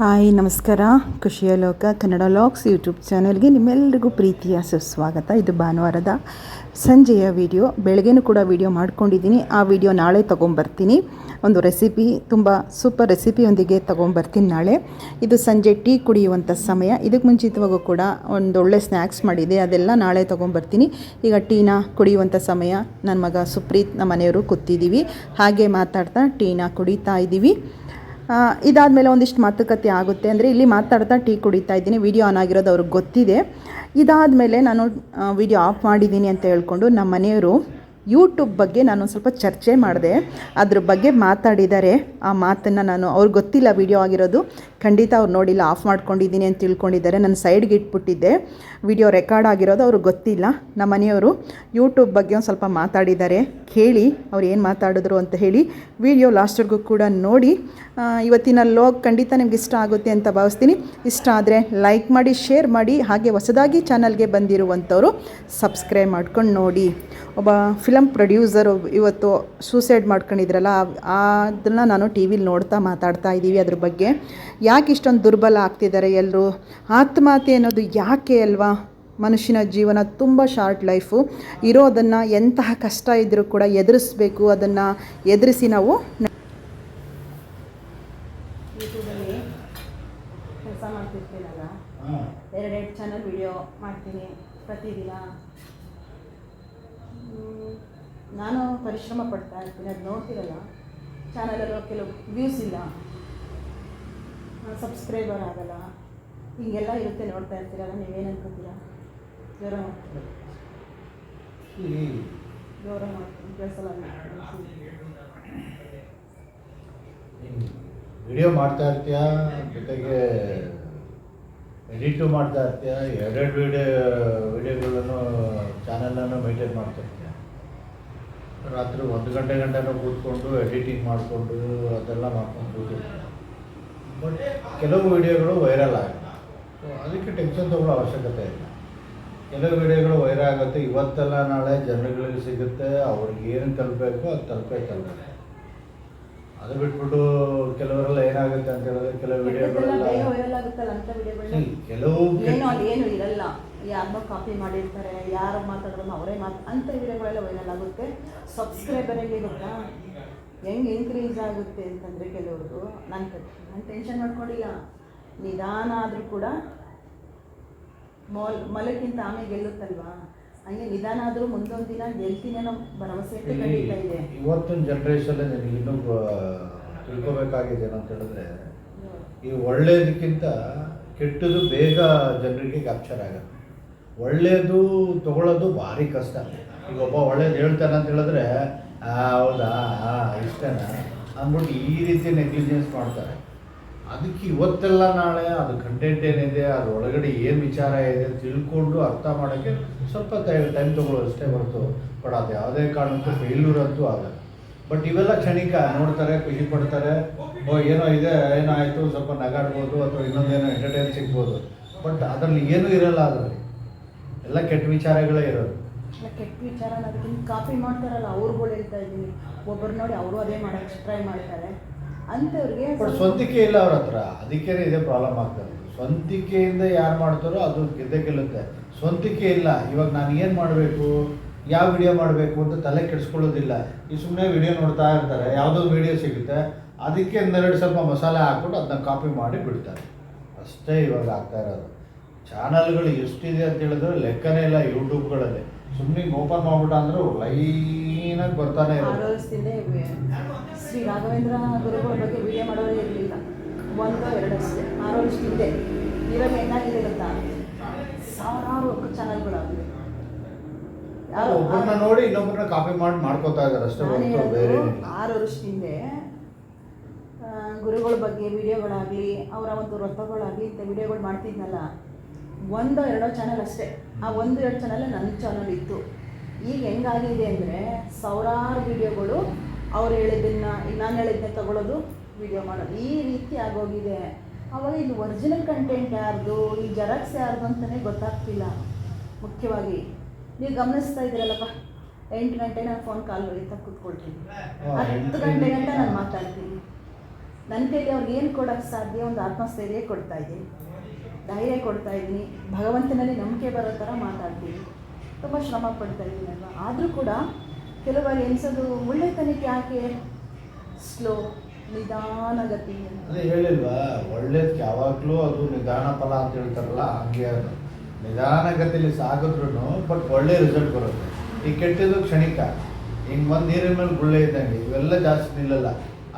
Hi, ನಮಸ್ಕಾರ. ಖುಷಿಯ ಲೋಕ, ಕನ್ನಡ ಲಾಕ್ಸ್ ಯೂಟ್ಯೂಬ್ ಚಾನಲ್ಗೆ ನಿಮ್ಮೆಲ್ಲರಿಗೂ ಪ್ರೀತಿಯ ಸುಸ್ವಾಗತ. ಇದು ಭಾನುವಾರದ ಸಂಜೆಯ ವಿಡಿಯೋ. ಬೆಳಗ್ಗೆನೂ ಕೂಡ ವಿಡಿಯೋ ಮಾಡ್ಕೊಂಡಿದ್ದೀನಿ. ಆ ವಿಡಿಯೋ ನಾಳೆ ತೊಗೊಂಬರ್ತೀನಿ. ಒಂದು ರೆಸಿಪಿ, ತುಂಬ ಸೂಪರ್ ರೆಸಿಪಿಯೊಂದಿಗೆ ತೊಗೊಂಬರ್ತೀನಿ ನಾಳೆ. ಇದು ಸಂಜೆ ಟೀ ಕುಡಿಯುವಂಥ ಸಮಯ. ಇದಕ್ಕೆ ಮುಂಚಿತವಾಗೂ ಕೂಡ ಒಂದು ಒಳ್ಳೆ ಸ್ನ್ಯಾಕ್ಸ್ ಮಾಡಿದೆ. ಅದೆಲ್ಲ ನಾಳೆ ತೊಗೊಂಬರ್ತೀನಿ. ಈಗ ಟೀನ ಕುಡಿಯುವಂಥ ಸಮಯ. ನನ್ನ ಮಗ ಸುಪ್ರೀತ್ ನಮ್ಮ ಮನೆಯವರು ಕೂತಿದ್ದೀವಿ ಹಾಗೆ ಮಾತಾಡ್ತಾ ಟೀನ ಕುಡಿತಾ ಇದ್ದೀವಿ ಇದಾದಮೇಲೆ ಒಂದಿಷ್ಟು ಮಾತುಕತೆ ಆಗುತ್ತೆ. ಅಂದರೆ ಇಲ್ಲಿ ಮಾತಾಡ್ತಾ ಟೀ ಕುಡಿತಾ ಇದ್ದೀನಿ. ವಿಡಿಯೋ ಆನ್ ಆಗಿರೋದು ಅವ್ರಿಗೆ ಗೊತ್ತಿದೆ. ಇದಾದ ಮೇಲೆ ನಾನು ವಿಡಿಯೋ ಆಫ್ ಮಾಡಿದ್ದೀನಿ ಅಂತ ಹೇಳ್ಕೊಂಡು ನಮ್ಮ ಮನೆಯವರು ಯೂಟ್ಯೂಬ್ ಬಗ್ಗೆ ನಾನು ಸ್ವಲ್ಪ ಚರ್ಚೆ ಮಾಡಿದೆ. ಅದ್ರ ಬಗ್ಗೆ ಮಾತಾಡಿದ್ದಾರೆ ಆ ಮಾತನ್ನು ನಾನು ಅವ್ರಿಗೆ ಗೊತ್ತಿಲ್ಲ ವಿಡಿಯೋ ಆಗಿರೋದು. ಖಂಡಿತ ಅವ್ರು ನೋಡಿಲ್ಲ ಆಫ್ ಮಾಡ್ಕೊಂಡಿದ್ದೀನಿ ಅಂತ ತಿಳ್ಕೊಂಡಿದ್ದಾರೆ. ನನ್ನ ಸೈಡ್ಗೆ ಇಟ್ಬಿಟ್ಟಿದ್ದೆ. ವಿಡಿಯೋ ರೆಕಾರ್ಡ್ ಆಗಿರೋದು ಅವ್ರಿಗೆ ಗೊತ್ತಿಲ್ಲ. ನಮ್ಮ ಮನೆಯವರು ಯೂಟ್ಯೂಬ್ ಬಗ್ಗೆ ಒಂದು ಸ್ವಲ್ಪ ಮಾತಾಡಿದ್ದಾರೆ. ಕೇಳಿ, ಅವ್ರು ಏನು ಮಾತಾಡಿದ್ರು ಅಂತ ಹೇಳಿ ವಿಡಿಯೋ ಲಾಸ್ಟ್ವರೆಗೂ ಕೂಡ ನೋಡಿ. ಇವತ್ತಿನ ಲೋಗ್ ಖಂಡಿತ ನಿಮ್ಗೆ ಇಷ್ಟ ಆಗುತ್ತೆ ಅಂತ ಭಾವಿಸ್ತೀನಿ. ಇಷ್ಟ ಆದರೆ ಲೈಕ್ ಮಾಡಿ ಶೇರ್ ಮಾಡಿ, ಹಾಗೆ ಹೊಸದಾಗಿ ಚಾನಲ್ಗೆ ಬಂದಿರುವಂಥವ್ರು ಸಬ್ಸ್ಕ್ರೈಬ್ ಮಾಡ್ಕೊಂಡು ನೋಡಿ. ಒಬ್ಬ ಫಿಲಮ್ ಪ್ರೊಡ್ಯೂಸರ್ ಇವತ್ತು ಸೂಸೈಡ್ ಮಾಡ್ಕೊಂಡಿದ್ರಲ್ಲ ಅದನ್ನು ನಾನು ಟಿ ವಿಲಿ ನೋಡ್ತಾ ಮಾತಾಡ್ತಾ ಇದ್ದೀವಿ ಅದ್ರ ಬಗ್ಗೆ. ಯಾಕೆ ಇಷ್ಟೊಂದು ದುರ್ಬಲ ಆಗ್ತಿದ್ದಾರೆ ಎಲ್ಲರೂ ಆತ್ಮಹತ್ಯೆ ಅನ್ನೋದು ಯಾಕೆ ಅಲ್ವಾ? ಮನುಷ್ಯನ ಜೀವನ ತುಂಬ ಶಾರ್ಟ್ ಲೈಫು ಇರೋದನ್ನು ಎಂತಹ ಕಷ್ಟ ಇದ್ದರೂ ಕೂಡ ಎದುರಿಸ್ಬೇಕು ಅದನ್ನು ಎದುರಿಸಿ ನಾವು ಯೂಟ್ಯೂಬಲ್ಲಿ ಕೆಲಸ ಮಾಡ್ತಿರ್ತೀನಲ್ಲ? ಎರಡೆರಡು ಚಾನಲ್ ವಿಡಿಯೋ ಮಾಡ್ತೀನಿ ಪ್ರತಿದಿನ. ನಾನು ಪರಿಶ್ರಮ ಪಡ್ತಾ ಇರ್ತೀನಿ ಅದು ನೋಡ್ತಿರಲ್ಲ. ಚಾನಲಲ್ಲೂ ಕೆಲವು ವ್ಯೂಸ್ ಇಲ್ಲ. ಸಬ್ಸ್ಕ್ರೈಬರ್ ಆಗಲ್ಲ. ಹೀಗೆಲ್ಲ ಇರುತ್ತೆ ನೋಡ್ತಾ ಇರ್ತೀರಲ್ಲ ನೀವೇನು ಅನ್ಕೋತೀರಾ ಜ್ವರ ಜ್ವರ ಮಾಡ್ತೀನಿ ವಿಡಿಯೋ ಮಾಡ್ತಾ ಇರ್ತೀಯ? ಜೊತೆಗೆ ಎಡಿಟು ಮಾಡ್ತಾ ಇರ್ತೀಯ? ಎರಡೆರಡು ವಿಡಿಯೋ ವಿಡಿಯೋಗಳನ್ನು ಚಾನಲನ್ನು ಮೇಂಟೈನ್ ಇರ್ತೀಯ ರಾತ್ರಿ ಒಂದು ಗಂಟೆ ಗಂಟೆನೂ ಕೂತ್ಕೊಂಡು ಎಡಿಟಿಂಗ್ ಮಾಡಿಕೊಂಡು ಅದೆಲ್ಲ ಮಾಡ್ಕೊಂಡು ಬಟ್ ಕೆಲವು ವಿಡಿಯೋಗಳು ವೈರಲ್ ಆಗುತ್ತೆ ಅದಕ್ಕೆ ಟೆನ್ಷನ್ ತಗೊಳ್ಳೋ ಅವಶ್ಯಕತೆ ಇಲ್ಲ. ಕೆಲವು ವಿಡಿಯೋಗಳು ವೈರಲ್ ಆಗುತ್ತೆ. ಇವತ್ತೆಲ್ಲ ನಾಳೆ ಜನಗಳಿಗೆ ಸಿಗುತ್ತೆ. ಅವ್ರಿಗೆ ಏನು ತಲುಪಬೇಕು ಅದು ತಲುಪೇ ತಲುಪುತ್ತೆ. ಅದು ಬಿಟ್ಬಿಟ್ಟು ಕೆಲವರೆಲ್ಲ ಏನಾಗುತ್ತೆ ಅಂತ ಹೇಳಿದ್ರೆ ಕೆಲವು ವಿಡಿಯೋಗಳೆಲ್ಲ ಕೆಲವು ಯಾರನ್ನೋ ಕಾಪಿ ಮಾಡಿರ್ತಾರೆ ಯಾರು ಮಾತಾಡೋದನ್ನು ಅವರೇ ಮಾತು ಅಂತ ವಿಡಿಯೋಗಳೆಲ್ಲ ವೈರಲ್ ಆಗುತ್ತೆ. ಸಬ್ಸ್ಕ್ರೈಬರ್ ಗೊತ್ತಾ? ಹೆಂಗೆ ಇನ್ಕ್ರೀಸ್ ಆಗುತ್ತೆ ಅಂತಂದರೆ ಕೆಲವ್ರದ್ದು ನಾನು ನಾನು ಟೆನ್ಷನ್ ಮಾಡ್ಕೊಂಡಿಲ್ಲ. ನಿಧಾನ ಆದರೂ ಕೂಡ ಮೊಲ್ ಮೊಲಕ್ಕಿಂತ ಆಮೇಲೆ ಗೆಲ್ಲುತ್ತಲ್ವಾ? ಹಂಗೆ ನಿಧಾನ ಆದರೂ ಮುಂದೊಂದು ದಿನ ಗೆಲ್ತೀನಿ ಅನ್ನೋ ಭರವಸೆ ಅಂತೂ ಖಂಡಿತ ಇದೆ. ಇವತ್ತಿನ ಜನ್ರೇಷನ್ ನನಗೆ ಇನ್ನೂ ತಿಳ್ಕೊಬೇಕಾಗಿದೆ ಏನಂತ ಹೇಳಿದ್ರೆ ಈ ಒಳ್ಳೇದಕ್ಕಿಂತ ಕೆಟ್ಟದು ಬೇಗ ಜನರಿಗೆ ಕ್ಯಾಪ್ಚರ್ ಆಗುತ್ತೆ. ಒಳ್ಳೇದು ತಗೊಳ್ಳೋದು ಭಾರಿ ಕಷ್ಟ. ಈಗ ಒಬ್ಬ ಒಳ್ಳೇದು ಹೇಳ್ತಾನೆ ಅಂತ ಹೇಳಿದ್ರೆ ಹೌದಾ? ಇಷ್ಟನಾ? ಅಂದ್ಬಿಟ್ಟು ಈ ರೀತಿ ನೆಗ್ಲಿಜೆನ್ಸ್ ಮಾಡ್ತಾರೆ. ಅದಕ್ಕೆ ಇವತ್ತೆಲ್ಲ ನಾಳೆ ಅದು ಕಂಟೆಂಟ್ ಏನಿದೆ ಅದ್ರ ಒಳಗಡೆ ಏನು ವಿಚಾರ ಇದೆ ತಿಳ್ಕೊಂಡು ಅರ್ಥ ಮಾಡೋಕ್ಕೆ ಸ್ವಲ್ಪ ಟೈಮ್ ತಗೊಳ್ಳೋಷ್ಟೇ ಹೊರತು. ಬಟ್ ಅದು ಯಾವುದೇ ಕಾರಣಕ್ಕೂ ಫೇಲ್ಯೂರ್ ಅಂತೂ ಆಗಲ್ಲ. ಬಟ್ ಇವೆಲ್ಲ ಕ್ಷಣಿಕ, ನೋಡ್ತಾರೆ, ಖುಷಿ ಪಡ್ತಾರೆ. ಓ, ಏನೋ ಇದೆ, ಏನೋ ಆಯಿತು, ಸ್ವಲ್ಪ ನಗಾಡ್ಬೋದು, ಅಥವಾ ಇನ್ನೊಂದೇನೋ ಎಂಟರ್ಟೈನ್ ಸಿಗ್ಬೋದು. ಬಟ್ ಅದರಲ್ಲಿ ಏನೂ ಇರಲ್ಲ ಅದರಲ್ಲಿ. ಎಲ್ಲ ಕೆಟ್ಟ ವಿಚಾರಗಳೇ ಇರೋದು. ಅಲ್ಲ, ಕೆಟ್ಟ ವಿಚಾರ ಅದಕ್ಕಿಂತ ಕಾಪಿ ಮಾಡ್ತಾರಲ್ಲ ಅವ್ರುಗಳು ಹೇಳ್ತಾ ಇದ್ದೀನಿ ಒಬ್ಬರು ನೋಡಿ ಅವರು ಅದೇ ಮಾಡೋಕ್ಕೆ ಟ್ರೈ ಮಾಡ್ತಾರೆ. ಅಂಥವ್ರಿಗೆ ಬಟ್ ಸ್ವಂತಿಕೆ ಇಲ್ಲ ಅವ್ರ ಹತ್ರ. ಅದಕ್ಕೇನೆ ಇದೇ ಪ್ರಾಬ್ಲಮ್ ಆಗ್ತದೆ. ಸ್ವಂತಿಕೆಯಿಂದ ಯಾರು ಮಾಡ್ತಾರೋ ಅದು ಗೆದ್ದೆ ಗೆಲ್ಲುತ್ತೆ. ಸ್ವಂತಿಕೆ ಇಲ್ಲ. ಇವಾಗ ನಾನು ಏನು ಮಾಡಬೇಕು? ಯಾವ ವಿಡಿಯೋ ಮಾಡಬೇಕು ಅಂತ ತಲೆ ಕೆಡಿಸ್ಕೊಳ್ಳೋದಿಲ್ಲ. ಈ ಸುಮ್ಮನೆ ವಿಡಿಯೋ ನೋಡ್ತಾ ಇರ್ತಾರೆ. ಯಾವುದೋ ವಿಡಿಯೋ ಸಿಗುತ್ತೆ. ಅದಕ್ಕೆ ಒಂದೆರಡು ಸ್ವಲ್ಪ ಮಸಾಲೆ ಹಾಕ್ಬಿಟ್ಟು ಅದನ್ನ ಕಾಪಿ ಮಾಡಿ ಬಿಡ್ತಾರೆ. ಅಷ್ಟೇ ಇವಾಗ ಆಗ್ತಾ ಇರೋದು. ಚಾನಲ್ಗಳು ಎಷ್ಟಿದೆ ಅಂತ ಹೇಳಿದ್ರೆ ಲೆಕ್ಕನೇ ಇಲ್ಲ ಯೂಟ್ಯೂಬ್ಗಳಲ್ಲಿ. ಸುಮ್ಮನೆ ಓಪನ್ ಮಾಡ್ಬಿಟ್ಟ ಅಂದ್ರೆ ಲೈನಾಗಿ ಬರ್ತಾನೆ ಇರೋದು. ಶ್ರೀ ರಾಘವೇಂದ್ರ ಗುರುಗಳ ಬಗ್ಗೆ ವಿಡಿಯೋ ಮಾಡೋರು ಇರಲಿಲ್ಲ. ಒಂದು ಎರಡು ಆರು ವರ್ಷ ಹಿಂದೆ ಇವಾಗ ಏನಾಗಿದೆ ಗೊತ್ತಾ ಸಾವಿರಾರು ಚಾನಲ್ಗಳಾಗಿದೆ ಯಾರು ಒಬ್ಬರನ್ನ ನೋಡಿ ಇನ್ನೊಬ್ಬರನ್ನ ಕಾಪಿ ಮಾಡಿ ಮಾಡ್ಕೋತಾ ಇದ್ದಾರೆ ಅಷ್ಟೇ ಹೊರತು ಬೇರೆ ಆರು ವರ್ಷ ಹಿಂದೆ ಗುರುಗಳ ಬಗ್ಗೆ ವಿಡಿಯೋಗಳಾಗ್ಲಿ ಅವರ ಒಂದು ವ್ರತಗಳಾಗಲಿ ಇಂಥ ವಿಡಿಯೋಗಳು ಮಾಡ್ತಿದ್ನಲ್ಲ. ಒಂದೋ ಎರಡೋ ಚಾನಲ್ ಅಷ್ಟೇ. ಆ ಒಂದು ಎರಡು ಚಾನಲ್ ನನ್ನ ಚಾನಲ್ ಇತ್ತು. ಈಗ ಹೆಂಗಾಗಿದೆ ಅಂದರೆ ಸಾವಿರಾರು ವಿಡಿಯೋಗಳು ಅವ್ರು ಹೇಳಿದ್ದನ್ನು ನಾನು ಹೇಳಿದ್ದನ್ನ ತಗೊಳ್ಳೋದು ವಿಡಿಯೋ ಮಾಡೋದು. ಈ ರೀತಿ ಆಗೋಗಿದೆ. ಅವಾಗ ಇದು ಒರಿಜಿನಲ್ ಕಂಟೆಂಟ್ ಯಾರ್ದು ಈ ಜೆರಾಕ್ಸ್ ಯಾರ್ದು ಅಂತಲೇ ಗೊತ್ತಾಗ್ತಿಲ್ಲ. ಮುಖ್ಯವಾಗಿ ನೀವು ಗಮನಿಸ್ತಾ ಇದ್ದೀರಲ್ಲಪ್ಪ. ಎಂಟು ಗಂಟೆ ನಾನು ಫೋನ್ ಕಾಲ್ ಹೊಡಿತಾ ಕೂತ್ಕೊಳ್ತೀನಿ. ಹತ್ತು ಗಂಟೆ ಗಂಟ. ನಾನು ಮಾತಾಡ್ತೀನಿ. ನನ್ನ ಕೈಲಿ ಅವ್ರಿಗೆ ಏನು ಕೊಡೋಕ್ಕೆ ಸಾಧ್ಯ ಒಂದು ಆತ್ಮಸ್ಥೈರ್ಯ ಕೊಡ್ತಾ ಇದ್ದೀನಿ. ಧೈರ್ಯ ಕೊಡ್ತಾ ಇದ್ದೀನಿ, ಭಗವಂತನಲ್ಲಿ ನಂಬಿಕೆ ಬರೋ ಥರ ಮಾತಾಡ್ತೀನಿ. ತುಂಬ ಶ್ರಮ ಪಡ್ತಾ ಇದ್ದೀನಿ ಅಲ್ವಾ ಆದರೂ ಕೂಡ ಕೆಲವು ಬಾರಿ ಎನಿಸೋದು ಒಳ್ಳೆತನಕ್ಕೆ ಯಾಕೆ ಸ್ಲೋ ನಿಧಾನಗತಿ ಅದೇ ಹೇಳಿಲ್ವಾ ಒಳ್ಳೇದಕ್ಕೆ ಯಾವಾಗಲೂ ಅದು ನಿಧಾನ ಫಲ ಅಂತ ಹೇಳ್ತಾರಲ್ಲ, ಹಂಗೆ ಅದು. ನಿಧಾನಗತಿಯಲ್ಲಿ ಸಾಗಿದ್ರು ಬಟ್ ಒಳ್ಳೆ ರಿಸಲ್ಟ್ ಬರುತ್ತೆ. ಈ ಕೆಟ್ಟದ್ದು ಕ್ಷಣಿಕ. ಹಿಂಗೆ ಬಂದು ನೀರಿನ ಮೇಲೆ ಗುಳ್ಳೆ ಇದ್ದಂಗೆ, ಇವೆಲ್ಲ ಜಾಸ್ತಿ ನಿಲ್ಲಲ್ಲ.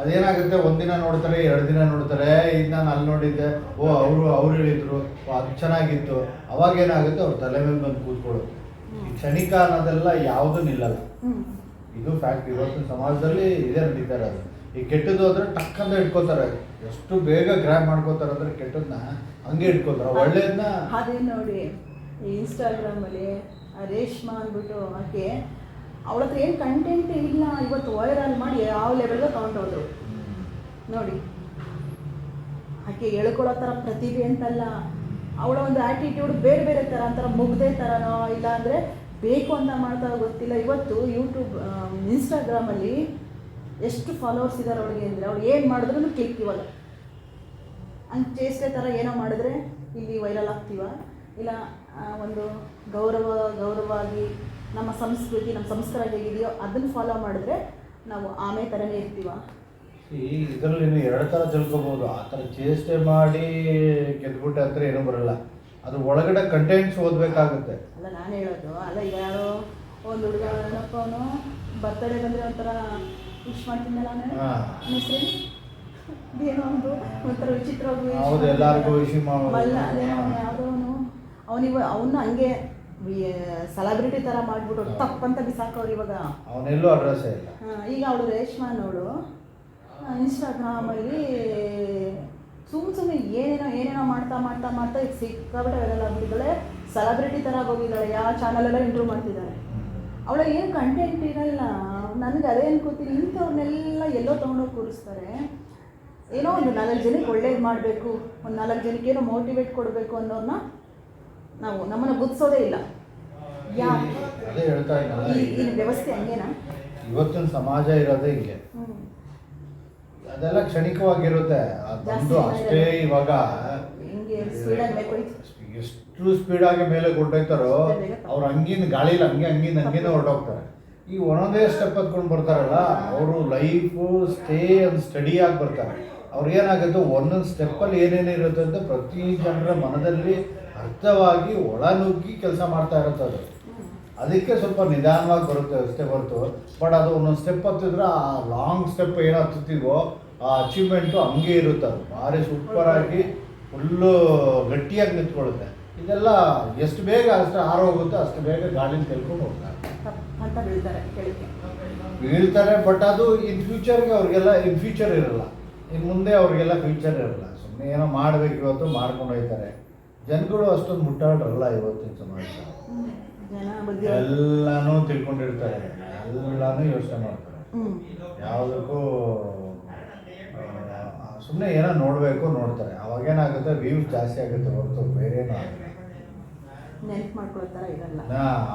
ಅದೇನಾಗುತ್ತೆ? ಒಂದಿನ ನೋಡ್ತಾರೆ ಎರಡು ದಿನ ನೋಡ್ತಾರೆ. ಈಗ ನಾನು ಅಲ್ಲಿ ನೋಡಿದ್ದೆ ಓ ಅವರು ಅವ್ರು ಹೇಳಿದ್ರು ಅದು ಚೆನ್ನಾಗಿತ್ತು. ಅವಾಗ ಏನಾಗುತ್ತೆ? ಅವ್ರ ತಲೆ ಮೇಲೆ ಬಂದು ಕೂತ್ಕೊಳ್ಳುತ್ತೆ ಈ ಕ್ಷಣಿಕ ಅನ್ನೋದೆಲ್ಲ ಯಾವುದೂ ನಿಲ್ಲಲ್ಲ. ಇದು ಫ್ಯಾಕ್ಟ್ ಇವತ್ತು ಸಮಾಜದಲ್ಲಿ ಇದೇ ನಡೀತಾರೆ ಅದು. ಈ ಕೆಟ್ಟದ್ದು ಅಂದ್ರೆ ಟಕ್ ಅಂತ ಇಟ್ಕೋತಾರೆ ಎಷ್ಟು ಬೇಗ ಗ್ರ್ಯಾಬ್ ಮಾಡ್ಕೋತಾರೆ ಅಂದ್ರೆ ಕೆಟ್ಟದನ್ನ ಹಂಗೆ ಇಟ್ಕೋತಾರೆ ಒಳ್ಳೇದನ್ನ ಅದೇ ನೋಡಿ ಇನ್ಸ್ಟಾಗ್ರಾಮಲ್ಲಿ ರೇಷ್ಮಾ ಅಂದ್ಬಿಟ್ಟು ಆಕೆ ಅವಳ ಹತ್ರ ಏನು ಕಂಟೆಂಟ್ ಇವತ್ತು ವೈರಲ್ ಮಾಡಿ ಯಾವ ಲೆವೆಲ್ಗೆ ತಗೊಂಡೋದ್ರು ನೋಡಿ. ಆಕೆ ಹೇಳ್ಕೊಳ್ಳೋ ಥರ ಪ್ರತಿಭೆ ಅಂತಲ್ಲ. ಅವಳ ಒಂದು ಆ್ಯಟಿಟ್ಯೂಡ್ ಬೇರೆ ಬೇರೆ ಥರ ಒಂಥರ ಮುಗ್ದೆ ಥರನೋ ಇಲ್ಲ ಅಂದರೆ ಬೇಕು ಅಂತ ಮಾಡ್ತಾ ಗೊತ್ತಿಲ್ಲ. ಇವತ್ತು ಯೂಟ್ಯೂಬ್ ಇನ್ಸ್ಟಾಗ್ರಾಮಲ್ಲಿ ಎಷ್ಟು ಫಾಲೋವರ್ಸ್ ಇದ್ದಾರೆ ಅವಳಿಗೆ ಅಂದರೆ ಅವ್ರು ಏನು ಮಾಡಿದ್ರು ಕ್ಲಿಕ್ ಇವಾಗ. ಹಂಗೆ ಚೇಷ್ಟೆ ಥರ ಏನೋ ಮಾಡಿದ್ರೆ ಇಲ್ಲಿ ವೈರಲ್ ಆಗ್ತೀವ? ಇಲ್ಲ ಒಂದು ಗೌರವ ಗೌರವವಾಗಿ ನಮ್ಮ ಸಂಸ್ಕೃತಿ ನಮ್ಮ ಸಂಸ್ಕಾರ ಹೇಗಿದೆಯೋ ಅದನ್ನು ಫಾಲೋ ಮಾಡಿದ್ರೆ ನಾವು ಆಮೆ ಥರನೇ ಇರ್ತೀವ. ಈ ಇದರಲ್ಲಿ ನೀವು ಎರಡು ಥರ ತಿಳ್ಕೊಬೋದು. ಆ ಥರ ಚೇಷ್ಟೆ ಮಾಡಿ ಗೆದ್ಬಿಟ್ಟೆ ಅಂತ ಏನೂ ಬರಲ್ಲ. ಅದು ಒಳಗಡೆ ಕಂಟೆಂಟ್ಸ್ ಓದಬೇಕಾಗುತ್ತೆ. ಅಲ್ಲ ನಾನು ಹೇಳೋದು ಅಲ್ಲ ಯಾರೋ ಒಂದು ಹುಡುಗ ಅವನು ಬರ್ತಡೇ ಬಂದರೆ ಒಂಥರ ವಿಶ್ ಮಾಡ್ತಿದ್ದಲ್ಲ ನಾನು. ಹೆಸರು ಏನೋ? ಒಂದು ಒಂಥರ ವಿಚಿತ್ರವಾಗಿ ಹೌದು, ಎಲ್ಲರಿಗೂ wish ಮಾಡೋದು. ಮಲ್ಲ ಅದೇನೋ ಅವನು ಯಾವುದೋ ಅವನು ಅವನಿವ ಅವನ್ನ ಹಂಗೆ ಸೆಲೆಬ್ರಿಟಿ ತರ ಮಾಡ್ಬಿಟ್ಟು ತಪ್ಪಂತ ಬಿಸಾಕವ್ರು ಇವಾಗ. ಅವನೆಲ್ಲೂ ಅಡ್ರೆಸ್ ಇಲ್ಲ. ಈಗ ಅವಳು ರೇಷ್ಮಾನವಳು ಇನ್ಸ್ಟಾಗ್ರಾಮಲ್ಲಿ ಸುಮ್ಮ ಸುಮ್ಮನೆ ಏನೇನೋ ಏನೇನೋ ಮಾಡ್ತಾ ಮಾಡ್ತಾ ಮಾಡ್ತಾ ಈಗ ಸಿಕ್ಕಾಬಿಟ್ಟೆ ವೈರಲ್ ಆಗ್ಬಿಟ್ಟಿದ್ದಾಳೆ. ಸೆಲೆಬ್ರಿಟಿ ಥರ ಹೋಗಿದ್ದಾಳೆ. ಯಾವ ಚಾನಲೆಲ್ಲ ಇಂಟ್ರೂ ಮಾಡ್ತಿದ್ದಾಳೆ ಅವಳ ಏನು ಕಂಟೆಂಟ್ ಇರಲ್ಲ ನನಗೆ ಅದೇ ಅನ್ಕೋತೀನಿ ಇಂಥವ್ರನ್ನೆಲ್ಲ ಎಲ್ಲೋ ತೊಗೊಂಡೋಗಿ ಕೂರಿಸ್ತಾರೆ. ಏನೋ ಒಂದು ನಾಲ್ಕು ಜನಕ್ಕೆ ಒಳ್ಳೇದು ಮಾಡಬೇಕು. ಒಂದು ನಾಲ್ಕು ಜನಕ್ಕೆ ಏನೋ ಮೋಟಿವೇಟ್ ಕೊಡಬೇಕು ಅನ್ನೋನ್ನ ನಾವು ನಮ್ಮನ್ನು ಗುರ್ಸೋದೇ ಇಲ್ಲ. ಅದೇ ಹೇಳ್ತಾ ಈ ವ್ಯವಸ್ಥೆ ಹಂಗೇನಾ? ಇವತ್ತಿನ ಸಮಾಜ ಇರೋದೇ ಹಿಂಗೆ. ಅದೆಲ್ಲ ಕ್ಷಣಿಕವಾಗಿರುತ್ತೆ. ಅದೊಂದು ಜಾಸ್ತಿ ಅಷ್ಟೇ ಇವಾಗ ಎಷ್ಟು ಸ್ಪೀಡ್ ಆಗಿ ಮೇಲೆ ಕೊಟ್ಟೋಯ್ತಾರೋ ಅವ್ರು ಹಂಗಿನ ಗಾಳಿಲಿ ಹಂಗೆ ಹಂಗಿನ ಹಂಗಿನ ಹೊರಟೋಗ್ತಾರೆ. ಈ ಒಂದೊಂದೇ ಸ್ಟೆಪ್ ಹತ್ಕೊಂಡು ಬರ್ತಾರಲ್ಲ ಅವರು ಲೈಫು ಸ್ಟೇ ಅಂಡ್ ಸ್ಟಡಿ ಆಗಿ ಬರ್ತಾರೆ. ಅವ್ರಿಗೇನಾಗುತ್ತೆ ಒಂದೊಂದು ಸ್ಟೆಪ್ಪಲ್ಲಿ ಏನೇನು ಇರುತ್ತೆ ಅಂತ ಪ್ರತಿ ಜನರ ಮನದಲ್ಲಿ ಅರ್ಥವಾಗಿ ಒಳ ನುಗ್ಗಿ ಕೆಲಸ ಮಾಡ್ತಾ ಇರುತ್ತೆ ಅದು ಅದಕ್ಕೆ ಸ್ವಲ್ಪ ನಿಧಾನವಾಗಿ ಬರುತ್ತೆ ಅಷ್ಟೇ ಹೊರತು. ಬಟ್ ಅದು ಒಂದೊಂದು ಸ್ಟೆಪ್ ಹತ್ತಿದ್ರೆ ಆ ಲಾಂಗ್ ಸ್ಟೆಪ್ ಏನು ಹತ್ತುತ್ತೀವೋ ಆ ಅಚೀವ್ಮೆಂಟು ಹಂಗೆ ಇರುತ್ತೆ ಅದು. ಭಾರಿ ಸೂಪರಾಗಿ ಫುಲ್ಲು ಗಟ್ಟಿಯಾಗಿ ನಿಂತ್ಕೊಳ್ಳುತ್ತೆ. ಇದೆಲ್ಲ ಎಷ್ಟು ಬೇಗ ಅಷ್ಟು ಹೋಗುತ್ತೆ ಅಷ್ಟು ಬೇಗ ಗಾಳಿನ ತೆಲ್ಕೊಂಡು ಹೋಗ್ತಾರೆ ಅಂತ ಬೀಳ್ತಾರೆ ಬಟ್ ಅದು ಇನ್ ಫ್ಯೂಚರ್ಗೆ ಅವ್ರಿಗೆಲ್ಲ ಇನ್ ಫ್ಯೂಚರ್ ಇರಲ್ಲ. ಇನ್ನು ಮುಂದೆ ಅವ್ರಿಗೆಲ್ಲ ಫ್ಯೂಚರ್ ಇರಲ್ಲ. ಸುಮ್ಮನೆ ಏನೋ ಮಾಡಬೇಕು ಇವತ್ತು ಮಾಡ್ಕೊಂಡು ಹೋಗ್ತಾರೆ. ಜನಗಳು ಅಷ್ಟೊಂದು ಮುಟ್ಟಾಡ್ರಲ್ಲ ಇವತ್ತಿನ ಸಮಾಜ. ಎಲ್ಲಾನು ತಿಳ್ಕೊಂಡಿರ್ತಾರೆ. ಎಲ್ಲಾನು ಯೋಚನೆ ಮಾಡ್ತಾರೆ. ಯಾವುದಕ್ಕೂ ಸುಮ್ಮನೆ ಏನೋ ನೋಡಬೇಕು ನೋಡ್ತಾರೆ. ಅವಾಗ ಏನಾಗುತ್ತೆ ವ್ಯೂಸ್ ಜಾಸ್ತಿ ಆಗುತ್ತೆ ಹೊರತು ಬೇರೆ ಏನೂ ಆಗಲ್ಲ.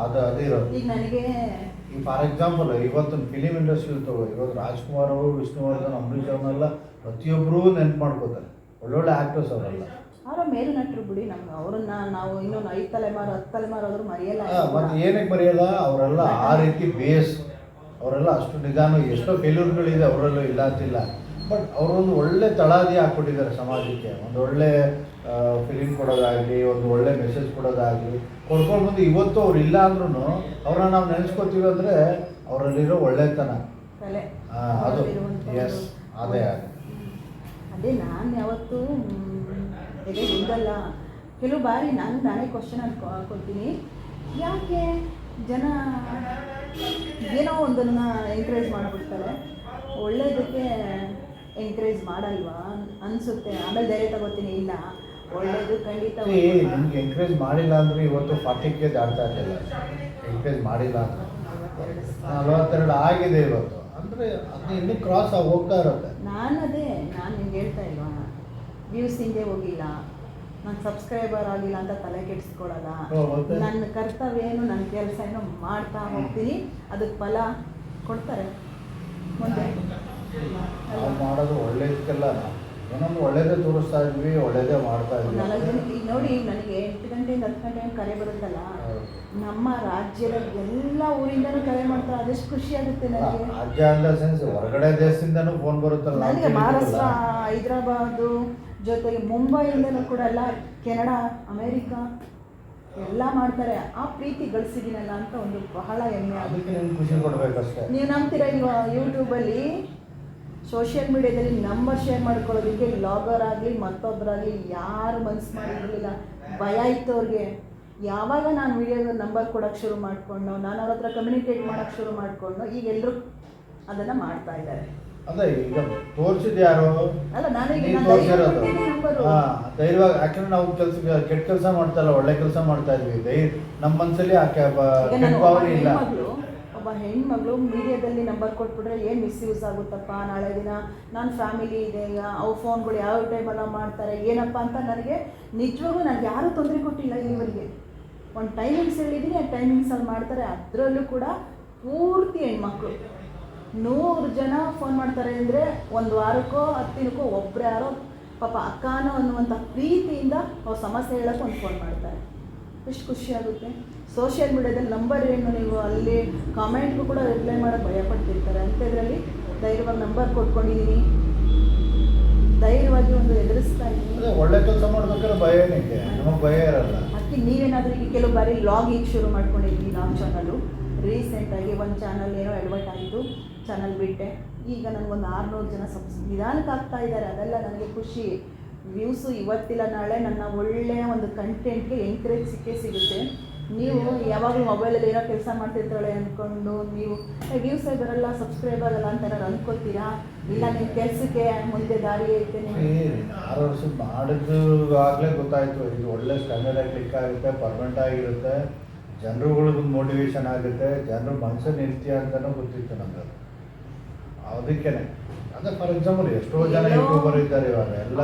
ಅದು ಅದೇ ಈಗ ನನಗೆ ಈ ಫಾರ್ ಎಕ್ಸಾಂಪಲ್ ಇವತ್ತು ಫಿಲಿಮ್ ಇಂಡಸ್ಟ್ರಿ ತಗೋ ಇವತ್ತು ರಾಜ್ಕುಮಾರ್ ಅವರು ವಿಷ್ಣುವರ್ಧನ್ ಅಂಬರೀಷ್ ಅವ್ರನ್ನೆಲ್ಲ ಪ್ರತಿಯೊಬ್ಬರೂ ನೆನ್ಪು ಮಾಡ್ಕೋತಾರೆ. ಒಳ್ಳೊಳ್ಳೆ ಆ್ಯಕ್ಟರ್ಸ್ ಅವರೆಲ್ಲ. ಅವರ ಮೇಲು ನಟರು ಬಿಡಿ ನಮ್ಗೆ. ಅವ್ರನ್ನ ನಾವು ಇನ್ನೊಂದು ಐದು ತಲೆಮಾರು ಹತ್ತು ತಲೆಮಾರು ಆದರೂ ಮರೆಯಲ್ಲ ಮತ್ತೆ ಏನಕ್ಕೆ ಮರೆಯಲ್ಲ ಅವರೆಲ್ಲ ಆ ರೀತಿ ಬೇಸ್. ಅವರೆಲ್ಲ ಅಷ್ಟು ನಿಧಾನ ಎಷ್ಟೋ ಫೇಲ್ಯೂರ್ಗಳಿದೆ ಅವರಲ್ಲೂ ಇಲ್ಲ ಅಂತಿಲ್ಲ ಬಟ್ ಅವರೊಂದು ಒಳ್ಳೆ ತಳಾದಿ ಹಾಕ್ಕೊಟ್ಟಿದ್ದಾರೆ ಸಮಾಜಕ್ಕೆ. ಒಂದು ಒಳ್ಳೆ ಫಿಲಿಮ್ ಕೊಡೋದಾಗಲಿ ಒಂದು ಒಳ್ಳೆ ಮೆಸೇಜ್ ಕೊಡೋದಾಗಲಿ. ಕೊಡ್ಕೊಂಡು ಬಂದು ಇವತ್ತು ಅವ್ರು ಇಲ್ಲ ಅಂದ್ರೂ ಅವ್ರನ್ನ ನಾವು ನೆನೆಸ್ಕೊತೀವಿ ಅಂದರೆ ಅವರಲ್ಲಿರೋ ಒಳ್ಳೆತನ. ಅದು. ಎಸ್ ಅದೇ ಅದೇ. ನಾನು ಯಾವತ್ತೂ ಎದೆ ಹಿಂದಲ್ಲ ಕೆಲವು ಬಾರಿ ನಾನು ನಾನೇ ಕ್ವಶನ್ ಕೊಡ್ತೀನಿ. ಯಾಕೆ ಜನ ಏನೋ ಒಂದನ್ನು ಎಂಕರೇಜ್ ಮಾಡಿಬಿಡ್ತಾರೆ. ಒಳ್ಳೇದಕ್ಕೆ ಎಂಕರೇಜ್ ಮಾಡಲ್ವಾ ಅನಿಸುತ್ತೆ. ಆಮೇಲೆ ಧೈರ್ಯ ತಗೋತೀನಿ ಇಲ್ಲ. ಒಳ್ಳೇದು ಖಂಡಿತ ನಿಮ್ಗೆ ಎಂಕರೇಜ್ ಮಾಡಿಲ್ಲ ಅಂದ್ರೆ ಇವತ್ತು ಫಾರ್ಟಿಗೆ ದಾಟ್ತಾ ಇರಲಿಲ್ಲ ಎಂಕರೇಜ್ ಮಾಡಿಲ್ಲ ಅಂದ್ರೆ. ನಲವತ್ತೆರಡು ಆಗಿದೆ ಇವತ್ತು. ಅಂದ್ರೆ ಅದು ಇನ್ನೂ ಕ್ರಾಸ್ ಆಗಿ ಹೋಗ್ತಾ ಇರುತ್ತೆ. ನಾನು ಅದೇ ನಾನು ನಿಮ್ಗೆ ಹೇಳ್ತಾ ಇಲ್ವಾ ವ್ಯೂಸ್ ಹಿಂದೆ ಹೋಗಿಲ್ಲ. ನಾನು ಸಬ್ಸ್ಕ್ರೈಬರ್ ಆಗಿಲ್ಲ ಅಂತ ತಲೆ ಕೆಡಿಸ್ಕೊಳ್ಳಲ್ಲ ನನ್ನ ಕರ್ತವ್ಯ ಏನು ನನ್ನ ಕೆಲಸ ಏನು ಮಾಡ್ತಾ ಹೋಗ್ತೀನಿ. ಅದಕ್ಕೆ ಫಲ ಕೊಡ್ತಾರೆ. ಮುಂದೆ. ನಾವು ಮಾಡೋದು ಒಳ್ಳೇದಕ್ಕೆಲ್ಲ. ಏನೊಂದು ಒಳ್ಳೇದೇ ತೋರಿಸ್ತಾ ಇದ್ವಿ ಒಳ್ಳೇದೇ ಮಾಡ್ತಾ ಇದ್ವಿ. ನಾಲ್ಕು ಜನಕ್ಕೆ ಈಗ ನೋಡಿ ನನಗೆ ಎಂಟು ಗಂಟೆಯಿಂದ ಹತ್ತು ಗಂಟೆ ಕರೆ ಬರುತ್ತಲ್ಲ? ನಮ್ಮ ರಾಜ್ಯದ ಎಲ್ಲ ಊರಿಂದನೂ ಕರೆ ಮಾಡ್ತಾರೆ ಅದೆಷ್ಟು ಖುಷಿ ಆಗುತ್ತೆ ನನಗೆ. ರಾಜ್ಯ ಅಲ್ಲ ಸೆನ್ಸ್ ಹೊರಗಡೆ ದೇಶದಿಂದನೂ ಫೋನ್ ಬರುತ್ತಲ್ಲ ನನಗೆ ಮಹಾರಾಷ್ಟ್ರ. ಹೈದರಾಬಾದು ಜೊತೆಗೆ ಮುಂಬೈಯಿಂದಲೂ ಕೂಡ ಎಲ್ಲ ಕೆನಡಾ ಅಮೇರಿಕಾ ಎಲ್ಲ ಮಾಡ್ತಾರೆ. ಆ ಪ್ರೀತಿ ಗಳಿಸಿದ್ದೀನಲ್ಲ ಅಂತ ಒಂದು ಬಹಳ ಹೆಮ್ಮೆ ಆಗುತ್ತೆ. ನೀವು ನಂಬ್ತೀರಾ ಇಲ್ವಾ ಯೂಟ್ಯೂಬಲ್ಲಿ? ಸೋಷಿಯಲ್ ಮೀಡಿಯಾದಲ್ಲಿ ನಂಬರ್ ಶೇರ್ ಮಾಡ್ಕೊಳ್ಳೋದಕ್ಕೆ ಬ್ಲಾಗರ್ ಆಗಲಿ ಮತ್ತೊಬ್ಬರಾಗಲಿ ಯಾರು ಮನ್ಸು ಮಾಡಿರಲಿಲ್ಲ. ಭಯ ಇತ್ತು ಅವ್ರಿಗೆ ಯಾವಾಗ ನಾನು ವಿಡಿಯೋ ನಂಬರ್ ಕೊಡೋಕ್ಕೆ ಶುರು ಮಾಡಿಕೊಂಡು ನಾನು ಅವ್ರ ಹತ್ರ ಕಮ್ಯುನಿಕೇಟ್ ಮಾಡೋಕ್ಕೆ ಶುರು ಮಾಡಿಕೊಂಡು ಈಗ ಎಲ್ಲರೂ ಅದನ್ನು ಮಾಡ್ತಾ ಇದ್ದಾರೆ. ಅದೇ ಈಗ ತೋರಿಸಿದ್ ಯಾರು? ಅಲ್ಲ ನಾನು ಈಗ ನೀನ್ ನಾನು ತೋರ್ಸಿರೋದು ನಂಬರು. ಹಾ ಧೈರ್ಯವಾಗಿ ಯಾಕಂದ್ರೆ ನಾವು ಕೆಲಸ ಕೆಟ್ಟ ಕೆಲಸ ಮಾಡ್ತಾರಲ್ಲ ಒಳ್ಳೆ ಕೆಲಸ ಮಾಡ್ತಾ ಇದ್ವಿ. ಧೈರ್ಯ ನಮ್ಮ ಮನಸ್ಸಲ್ಲಿ ಆ ಕೆ- ಬ- ಈಗ ಕೆಟ್ಟ ನಾನು ಒಬ್ಬ ಭಾವನೆ ಇಲ್ಲ? ಹೆಣ್ಮಗಳು ಒಬ್ಬ ಹೆಣ್ಮಗಳು ಮೀಡಿಯಾದಲ್ಲಿ ನಂಬರ್ ಕೊಟ್ಬಿಟ್ರೆ ಏನು ಮಿಸ್ಯೂಸ್ ಆಗುತ್ತಪ್ಪ ನಾಳೆ ದಿನ? ನನ್ನ ಫ್ಯಾಮಿಲಿ ಇದೆ ಈಗ ಅವ್ರ ಫೋನ್ಗಳು ಯಾವ ಟೈಮಲ್ಲ ಮಾಡ್ತಾರೆ ಏನಪ್ಪ ಅಂತ ನನಗೆ ನಿಜವಾಗ್ಲೂ ನನಗೆ ಯಾರೂ ತೊಂದರೆ ಕೊಟ್ಟಿಲ್ಲ ಇಲ್ಲಿವರೆಗೆ ಒಂದು ಟೈಮಿಂಗ್ಸ್ ಹೇಳಿದ್ದೀನಿ ಆ ಟೈಮಿಂಗ್ಸಲ್ಲಿ ಮಾಡ್ತಾರೆ. ಅದರಲ್ಲೂ ಕೂಡ ಪೂರ್ತಿ ಹೆಣ್ಮಕ್ಳು. ನೂರು ಜನ ಫೋನ್ ಮಾಡ್ತಾರೆ ಅಂದರೆ ಒಂದು ವಾರಕ್ಕೋ ಹತ್ತು ದಿನಕ್ಕೋ ಒಬ್ಬರು ಯಾರೋ ಪಾಪ ಅಕ್ಕಾನೋ ಅನ್ನುವಂಥ ಪ್ರೀತಿಯಿಂದ ಅವ್ರ ಸಮಸ್ಯೆ ಹೇಳೋಕೆ ಒಂದು ಫೋನ್ ಮಾಡ್ತಾರೆ. ಎಷ್ಟು ಖುಷಿಯಾಗುತ್ತೆ ಸೋಷಿಯಲ್ ಮೀಡಿಯಾದಲ್ಲಿ ನಂಬರ್ ಏನು ನೀವು ಅಲ್ಲಿ ಕಾಮೆಂಟ್ಗೂ ಕೂಡ ರಿಪ್ಲೈ ಮಾಡೋಕ್ಕೆ ಭಯಪಡ್ತಿರ್ತಾರೆ ಅಂಥದ್ರಲ್ಲಿ ಧೈರ್ಯವಾಗಿ ನಂಬರ್ ಕೊಟ್ಕೊಂಡಿದ್ದೀನಿ ಧೈರ್ಯವಾಗಿ ಒಂದು ಎದುರಿಸ್ತಾ ಇದ್ದೀನಿ. ಒಳ್ಳೆ ಕೆಲಸ ಮಾಡ್ಬೇಕಾದ್ರೆ ಭಯ ಏನಿದೆ? ನಮಗೆ ಭಯ ಇರಲ್ಲ. ಅದಕ್ಕೆ ನೀವೇನಾದರೂ ಈಗ ಕೆಲವು ಬಾರಿ ಲಾಗ್ ಈಗ ಶುರು ಮಾಡ್ಕೊಂಡಿದ್ದೀನಿ ನಾವು ಚಾನಲು ರೀಸೆಂಟಾಗಿ ಒಂದು ಚಾನಲ್ ಏನೋ ಅಡ್ವರ್ಟ್ ಆಯಿತು ಚಾನಲ್ ಬಿಟ್ಟೆ. ಈಗ ನನಗೊಂದು ಆರುನೂರು ಜನ ಸಬ್ಸ್ ನಿಧಾನಕ್ಕೆ ಆಗ್ತಾ ಇದ್ದಾರೆ. ಅದೆಲ್ಲ ನನಗೆ ಖುಷಿ. ವ್ಯೂಸು ಇವತ್ತಿಲ್ಲ, ನಾಳೆ ನನ್ನ ಒಳ್ಳೆಯ ಒಂದು ಕಂಟೆಂಟ್ಗೆ ಎಂಕರೇಜ್ ಸಿಕ್ಕೇ ಸಿಗುತ್ತೆ. ನೀವು ಯಾವಾಗಲೂ ಮೊಬೈಲಲ್ಲಿ ಏನೋ ಕೆಲಸ ಮಾಡ್ತಿರ್ತಾಳೆ ಅಂದ್ಕೊಂಡು ನೀವು ವ್ಯೂಸೇ ಬರಲ್ಲ ಸಬ್ಸ್ಕ್ರೈಬ್ ಆಗಲ್ಲ ಅಂತ ನಾನು ಇಲ್ಲ ನಿಮ್ಮ ಕೆಲಸಕ್ಕೆ ಮುಂದೆ ದಾರಿ ಐತೆ ಆರು ವರ್ಷ ಮಾಡಿದ್ದು ಆಗಲೇ ಗೊತ್ತಾಯ್ತು. ಇದು ಒಳ್ಳೆ ಸ್ಟ್ಯಾಂಡರ್ಡ್ ಕ್ಲಿಕ್ ಆಗುತ್ತೆ ಪರ್ಮನೆಂಟ್ ಆಗಿರುತ್ತೆ. ಜನರುಗಳಿಗೂ ಮೋಟಿವೇಶನ್ ಆಗುತ್ತೆ ಜನರು ಮನಸ್ಸು ಇರ್ತೀಯ ಅಂತಲೂ ಗೊತ್ತಿತ್ತು ನಮ್ಗೆ ಅದು. ಅದಕ್ಕೇನೆ. ಅಂದ್ರೆ ಫಾರ್ ಎಕ್ಸಾಂಪಲ್ ಎಷ್ಟೋ ಜನ ಯೂಟ್ಯೂಬರ್ ಇದ್ದಾರೆ ಇವಾಗ ಎಲ್ಲ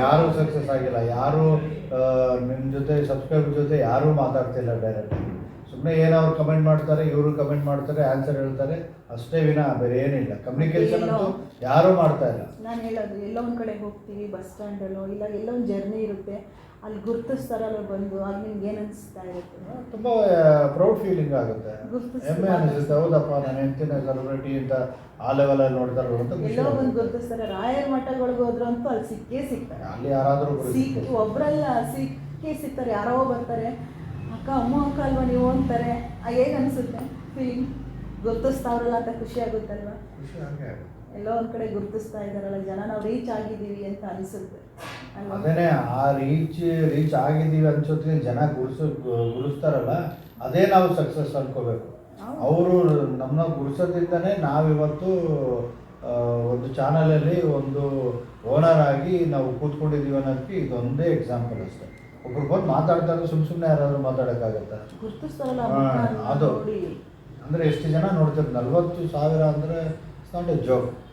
ಯಾರು ಸಕ್ಸಸ್ ಯಾರು ಆಗಿಲ್ಲ ಯಾರು ನಿಮ್ಮ ಜೊತೆ ಸಬ್ಸ್ಕ್ರೈಬರ್ ಜೊತೆ ಯಾರೂ ಮಾತಾಡ್ತಿಲ್ಲ ಡೈರೆಕ್ಟ್ ಸುಮ್ಮನೆ ಏನೋ ಅವ್ರು ಕಮೆಂಟ್ ಮಾಡ್ತಾರೆ ಇವರು ಕಮೆಂಟ್ ಮಾಡ್ತಾರೆ ಆನ್ಸರ್ ಹೇಳ್ತಾರೆ ಅಷ್ಟೇ ವಿನ ಬೇರೆ ಏನಿಲ್ಲ. ಕಮ್ಯುನಿಕೇಶನ್ ಅಂತೂ ಯಾರು ಮಾಡ್ತಾ ಇಲ್ಲ. ನಾನು ಹೇಳೋದು ಎಲ್ಲೋ ಒಂದು ಕಡೆ ಹೋಗ್ತೀವಿ ಬಸ್ ಸ್ಟ್ಯಾಂಡಲ್ಲೋ ಇಲ್ಲ ಎಲ್ಲೋ ಒಂದು ಜರ್ನಿ ಇರುತ್ತೆ. ಅಲ್ಲಿ ಗುರ್ತಿಸ್ತಾರಲ್ಲ ಬಂದು ಅಲ್ಲಿ ನಿಮ್ಗೆ ಏನು ಅನಿಸ್ತಾ ಇರುತ್ತೆ? ತುಂಬ ಪ್ರೌಡ್ ಫೀಲಿಂಗ್ ಆಗುತ್ತೆ. ಹೆಮ್ಮೆ ಅನಿಸುತ್ತೆ ಹೌದಪ್ಪ ನಾನು ಹೆಂಡತಿನ ಸೆಲೆಬ್ರಿಟಿ ಅಂತ ಆ ಲೆವೆಲಲ್ಲಿ ನೋಡ್ತಾರೆ ಅಂತ ಎಲ್ಲೋ ಒಂದು ಗುರುತಿಸ್ತಾರೆ ರಾಯರ ಮಠಗಳಿಗೆ ಹೋದ್ರು ಅಂತೂ ಅಲ್ಲಿ ಸಿಕ್ಕೇ ಸಿಗ್ತಾರೆ. ಅಲ್ಲಿ ಯಾರಾದರೂ ಸಿಕ್ ಒಬ್ರಲ್ಲ ಸಿಕ್ಕೇ ಸಿಗ್ತಾರೆ ಯಾರೋ ಬರ್ತಾರೆ. ಅಕ್ಕ ಅಮ್ಮ ಅಕ್ಕ ಅಲ್ವಾ ನೀವು ಅಂತಾರೆ. ಹೇಗೆ ಅನಿಸುತ್ತೆ? ಫೀಲಿಂಗ್ ಗುರುತಿಸ್ತಾವ್ರಲ್ಲ ಅಂತ ಖುಷಿ ಆಗುತ್ತಲ್ವಾ? ಖುಷಿ ಹಾಗೆ ಆಗುತ್ತೆ. ಎಲ್ಲೋ ಒಂದು ಕಡೆ ಗುರ್ತಿಸ್ತಾ ಇದ್ದಾರಲ್ಲ ಜನ ನಾವು ರೀಚ್ ಆಗಿದ್ದೀವಿ ಅಂತ ಅನಿಸುತ್ತೆ. ಅದೇನೆ ಆ ರೀಚ್ ರೀಚ್ ಆಗಿದ್ದೀವಿ ಅನ್ಸೋತ್ತಿಗೆ ಜನ ಗುರುಸು ಗುರುಸ್ತಾರಲ್ಲ ಅದೇ ನಾವು ಸಕ್ಸಸ್ ಅನ್ಕೋಬೇಕು. ಅವರು ನಮ್ಮನ್ನ ಗುರುಸೋದ್ರಿಂದನೇ ನಾವಿವತ್ತು ಇವತ್ತು ಒಂದು ಚಾನಲಲ್ಲಿ ಒಂದು ಓನರ್ ಆಗಿ ನಾವು ಕೂತ್ಕೊಂಡಿದ್ದೀವಿ ಅನ್ನೋದಕ್ಕೆ ಇದೊಂದೇ ಎಕ್ಸಾಂಪಲ್ ಅಷ್ಟೇ. ಒಬ್ರು ಬಂದು ಮಾತಾಡ್ತಾರೆ ಸುಮ್ ಸುಮ್ಮನೆ ಯಾರಾದರೂ ಮಾತಾಡೋಕ್ಕಾಗತ್ತಾ? ಅದು. ಅಂದರೆ ಎಷ್ಟು ಜನ ನೋಡ್ತಾರೆ ನಲ್ವತ್ತು ಸಾವಿರ ಅಂದರೆ It's not a joke.